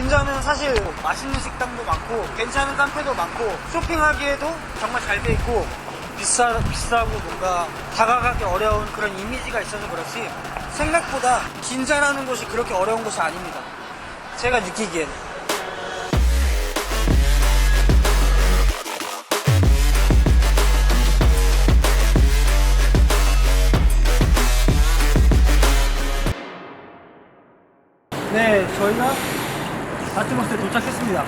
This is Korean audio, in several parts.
긴자는 사실 맛있는 식당도 많고 괜찮은 카페도 많고 쇼핑하기에도 정말 잘 돼 있고 비싸, 비싸고 뭔가 다가가기 어려운 그런 이미지가 있어서 그렇지 생각보다 긴자라는 곳이 그렇게 어려운 곳이 아닙니다. 제가 느끼기엔. 네, 저희가 아트모스에 도착했습니다.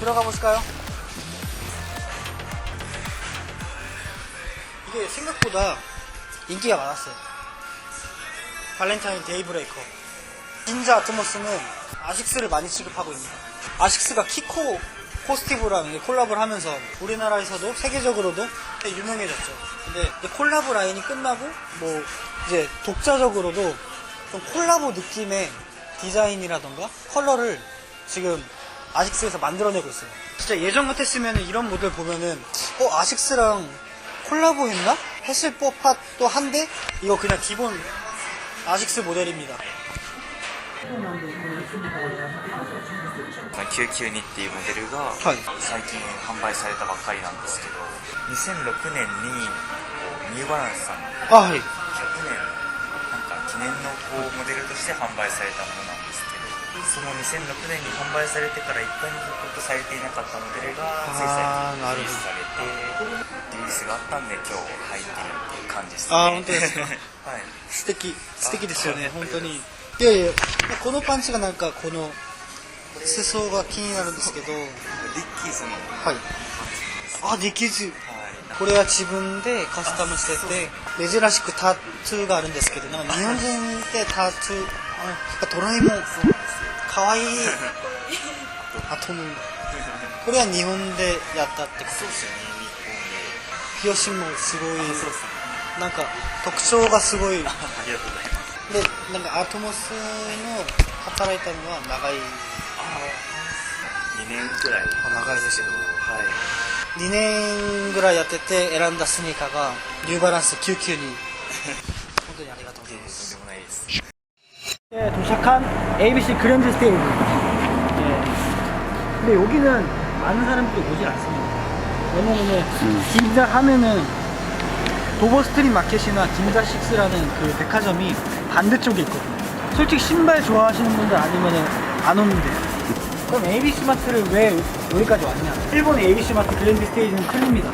들어가 보실까요? 이게 생각보다 인기가 많았어요. 발렌타인 데이 브레이커. 진짜 아트모스는 아식스를 많이 취급하고 있습니다. 아식스가 키코 포스티브랑 콜라보를 하면서 우리나라에서도 세계적으로도 유명해졌죠. 근데 콜라보 라인이 끝나고 뭐 이제 독자적으로도 좀 콜라보 느낌의 디자인이라던가 컬러를 지금 아식스에서 만들어내고 있어요. 진짜 예전 같았으면 이런 모델 보면은 어 아식스랑 콜라보 했나? 했을 법도 한데 이거 그냥 기본 아식스 모델입니다. 992っていうモデルがはい最近販売されたばっかりなんですけど2006年にこうニューバランスさんの 아, 예. 100年なんか記 念のこうモデルとして販売されたものなんですけどその2006年に販売されてから一回も復刻されていなかったモデルがつい最近リリースされてリリースがあったんで今日入ってるっていう感じですね。あー本当ですか？はい。素敵素敵ですよね本当に。いやいやこのパンチがなんかこの裾が気になるんですけど。はいディッキーズの。あできずはいこれは自分でカスタムしてて珍しくタトゥーがあるんですけどなんか日本人ってタトゥーあドラえもん。かわいい。あとのこれは日本でやったってことそうですよね。日ピヨシンもすごい。なんか特徴がすごい。ありがとうございます。でなんかアトモスの働いたのは長い。2年くらい。あ長いですけど。は い2年ぐらいやってて選んだスニーカーがニューバランス99に本当にありがとうございまとんすでもないです 네, 도착한 ABC 그랜드 스테이지 네. 근데 여기는 많은 사람들이 오질 않습니다 왜냐면은 긴자 하면은 도버 스트릿 마켓이나 긴자 식스라는 그 백화점이 반대쪽에 있거든요 솔직히 신발 좋아하시는 분들 아니면은 안 오는데 그럼 ABC 마트를 왜 여기까지 왔냐 일본의 ABC 마트 그랜드 스테이지는 틀립니다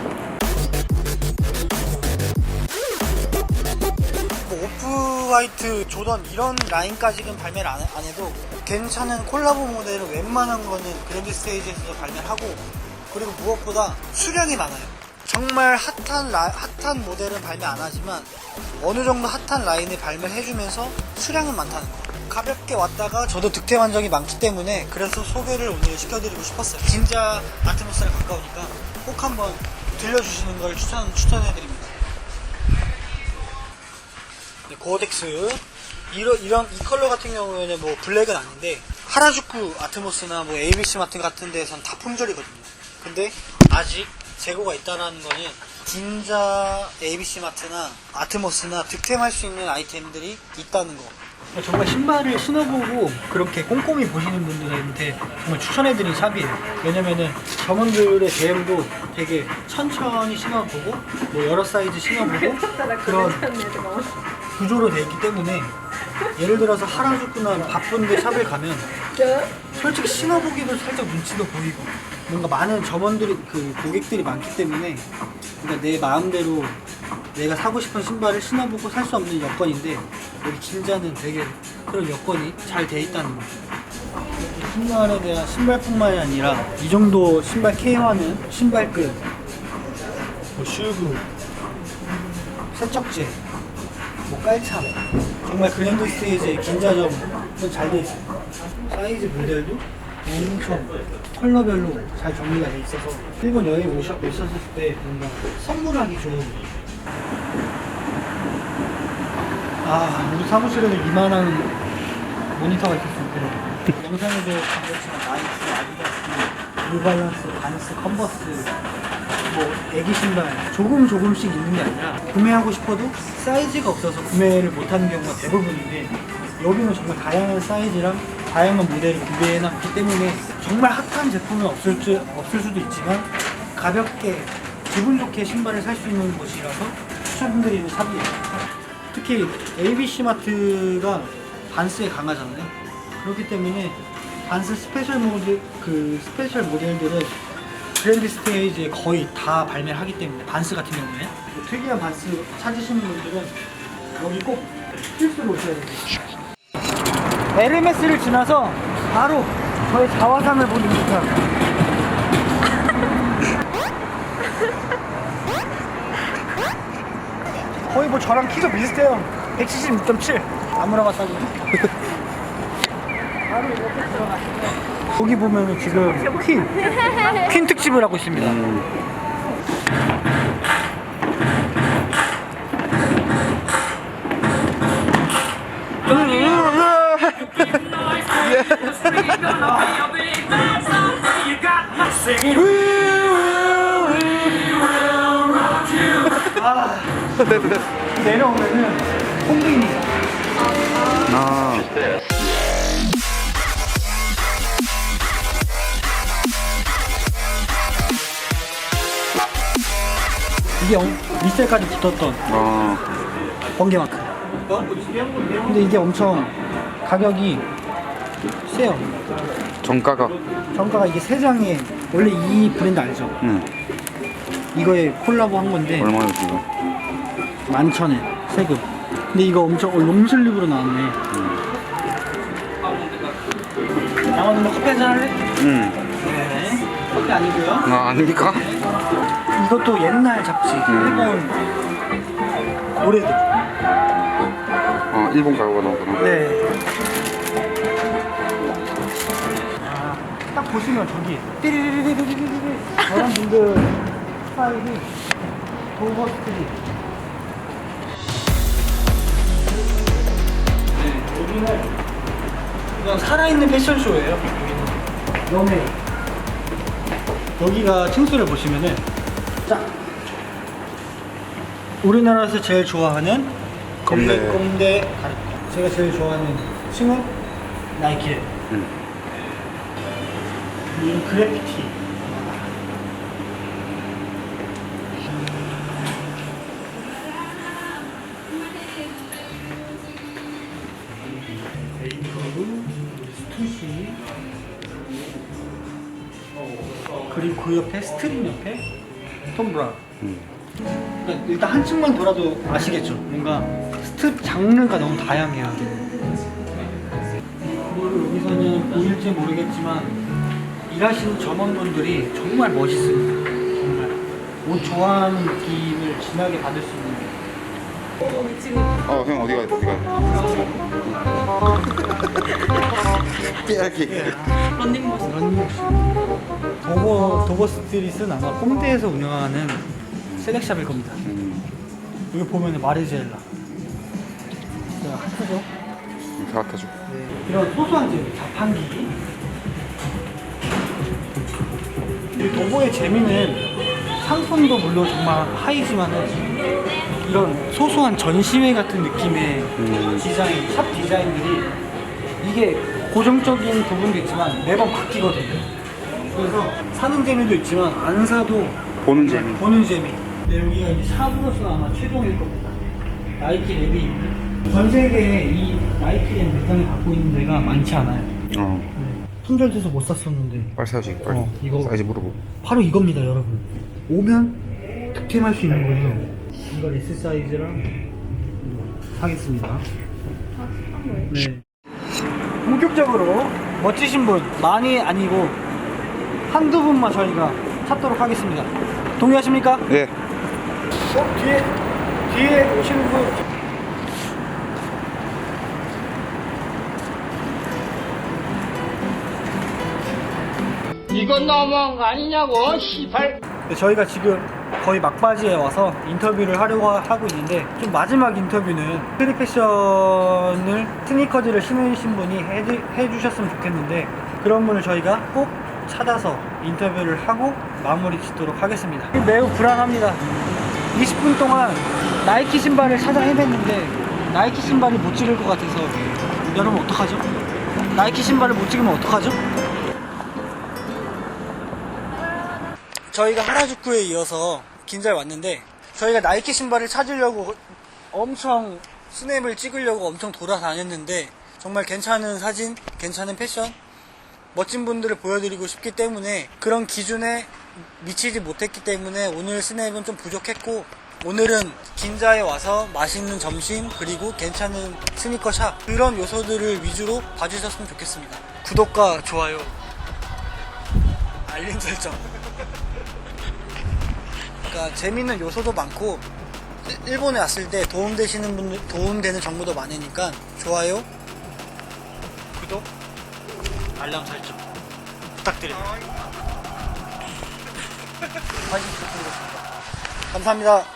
뭐 오프 화이트, 조던 이런 라인까지는 발매를 안, 안 해도 괜찮은 콜라보 모델은 웬만한 거는 그랜드 스테이지에서도 발매를 하고 그리고 무엇보다 수량이 많아요. 정말 핫한 라- 핫한 모델은 발매 안 하지만 어느 정도 핫한 라인을 발매를 해주면서 수량은 많다는 거. 가볍게 왔다가 저도 득템한 적이 많기 때문에 그래서 소개를 오늘 시켜드리고 싶었어요. 진짜 아트모스랑 가까우니까 꼭 한번 들려주시는 걸 추천, 추천해드립니다. 네, 고덱스 이런 이런 이 컬러 같은 경우에는 뭐 블랙은 아닌데 하라주쿠 아트모스나 뭐 ABC 마트 같은 데선 다 품절이거든요. 근데 아직 재고가 있다라는 거는 긴자 ABC 마트나 아트모스나 득템할 수 있는 아이템들이 있다는 거. 정말 신발을 신어보고 그렇게 꼼꼼히 보시는 분들한테 정말 추천해드린 샵이에요. 왜냐면은 점원들의 대응도 되게 천천히 신어보고 뭐 여러 사이즈 신어보고 그런 구조로 돼 있기 때문에 예를 들어서 하라주쿠나 바쁜데 샵을 가면 솔직히 신어보기도 살짝 눈치도 보이고 뭔가 많은 점원들이 그 고객들이 많기 때문에 그러니까 내 마음대로 내가 사고 싶은 신발을 신어보고 살 수 없는 여건인데 여기 긴자는 되게 그런 여건이 잘 돼 있다는 거. 신발에 대한 신발뿐만이 아니라 이 정도 신발 K1은 신발끈, 뭐 슈브, 세척제, 뭐 깔참 정말 그랜드 스테이지의 긴자점은 잘 돼 있어요 사이즈 모델도 엄청 컬러별로 잘 정리가 돼 있어서 일본 여행 오셨, 오셨을 때 뭔가 선물하기 좋은 아 우리 사무실에는 이만한 모니터가 그래 영상에도 보셨지만 나이키, 아디다스, 뉴발란스, 반스, 컨버스 뭐 애기 신발 조금 조금씩 있는 게 아니라 구매하고 싶어도 사이즈가 없어서 구매를 못하는 경우가 대부분인데 여기는 정말 다양한 사이즈랑 다양한 모델을 구비해놨기 때문에 정말 핫한 제품은 없을, 줄, 없을 수도 있지만 가볍게 기분 좋게 신발을 살 수 있는 곳이라서 추천드리는 샵이에요. 특히 ABC 마트가 반스에 강하잖아요. 그렇기 때문에 반스 스페셜 모드 그 스페셜 모델들은 그랜드 스테이지에 거의 다 발매를 하기 때문에 반스 같은 경우에 뭐 특이한 반스 찾으시는 분들은 여기 꼭 필수로 오셔야 됩니다. 에르메스를 지나서 바로 저의 자화상을 보는 듯한 거의 뭐 저랑 키가 비슷해요. 176.7 아무나 봤다고 바로 이렇게 들어가시면. 여기 보면은 지금 퀸, 퀸 특집을 하고 있습니다 내려오면은 홍대입니다 아, 이게 엄- 리셀까지 붙었던 아, 번개마크 근데 이게 엄청 가격이 세요 정가가. 정가가 이게 세 장에 원래 이 브랜드 알죠? 응. 이거에 콜라보 한 건데 얼마나 지금? 만천에 세금 근데 이거 엄청 어, 롱슬립으로 나왔네 나오는 거 커피 한잔 할래? 응. 네 커피 아니고요 아, 아닙니까? 이것도 옛날 잡지 일본 노래들 아, 일본 가구가 나오구나. 네. 아, 딱 보시면 저기 띠리리리리리리리 저런 분들 스타일이 도버 스트릿. 네, 여기는 그냥 살아있는 패션쇼예요. 연애. 여기가 층수를 보시면은 자 우리나라에서 제일 좋아하는 꼼대. 꼼대, 꼼대 가르. 제가 제일 좋아하는 층은 나이키래. 응. 이 그래피티. 그리고 그 옆에 스트림 옆에 톰 브라운. 응. 그러니까 일단 한 층만 돌아도 아시겠죠? 뭔가 스텝 장르가 너무 다양해요. 여기서는 보일지 모르겠지만 일하시는 점원분들이 정말 멋있습니다. 정말 옷 좋아하는 느낌을 진하게 받을 수 있는. 어, 형 어디 가야 돼? 어디 가야 돼? 빼야기. 런닝머신. 도버 도버 스트릿은 아마 홍대에서 운영하는 셀렉샵일 겁니다. 음, 여기 마르젤라. 진짜 핫하죠? 다 갖다줘. 네, 이런 소소한 재미, 자판기. 이 도보의 재미는 상품도 물론 정말 하이지만은 이런 소소한 전시회 같은 느낌의 음. 디자인, 샵 디자인들이 이게 고정적인 부분도 있지만 매번 바뀌거든요. 그래서 사는 재미도 있지만 안 사도 보는 재미. 보는 재미. 네, 여기가 이제 샵으로서 아마 최종일 겁니다. 나이키 랩이 있는. 전 세계에 이 나이키 랩 매장을 갖고 있는 데가 많지 않아요. 어, 품절돼서 못 샀었는데 빨리 사야지, 빨리. 어, 이거- 사이즈 물어보고. 바로 이겁니다, 여러분. 오면 득템할 수 있는 거예요. 이거 S 사이즈랑 이거 사겠습니다. 네. 본격적으로 멋지신 분 많이 아니고 한두 분만 저희가 찾도록 하겠습니다. 동의하십니까? 예. 어, 뒤에, 뒤에 오시는 분. 이건 너무한 거 아니냐고, 시발. 네, 저희가 지금 거의 막바지에 와서 인터뷰를 하려고 하- 하고 있는데 좀 마지막 인터뷰는 스트릿 패션을 스니커즈를 신으신 분이 해주, 해주셨으면 좋겠는데 그런 분을 저희가 꼭 찾아서 인터뷰를 하고 마무리 짓도록 하겠습니다 매우 불안합니다 20분 동안 나이키 신발을 찾아 헤맸는데 나이키 신발이 못 찍을 것 같아서 여러분 어떡하죠? 나이키 신발을 못 찍으면 어떡하죠? 저희가 하라주쿠에 이어서 긴자에 왔는데 저희가 나이키 신발을 찾으려고 엄청 스냅을 찍으려고 엄청 돌아다녔는데 정말 괜찮은 사진, 괜찮은 패션, 멋진 분들을 보여드리고 싶기 때문에 그런 기준에 미치지 못했기 때문에 오늘 스냅은 좀 부족했고 오늘은 긴자에 와서 맛있는 점심 그리고 괜찮은 스니커 샵 그런 요소들을 위주로 봐주셨으면 좋겠습니다. 구독과 좋아요, 알림 설정. 그러니까 재밌는 요소도 많고 일- 일본에 왔을 때 도움되시는 분들 도움되는 정보도 많으니까 좋아요, 구독, 알람 설정 부탁드립니다. 감사합니다.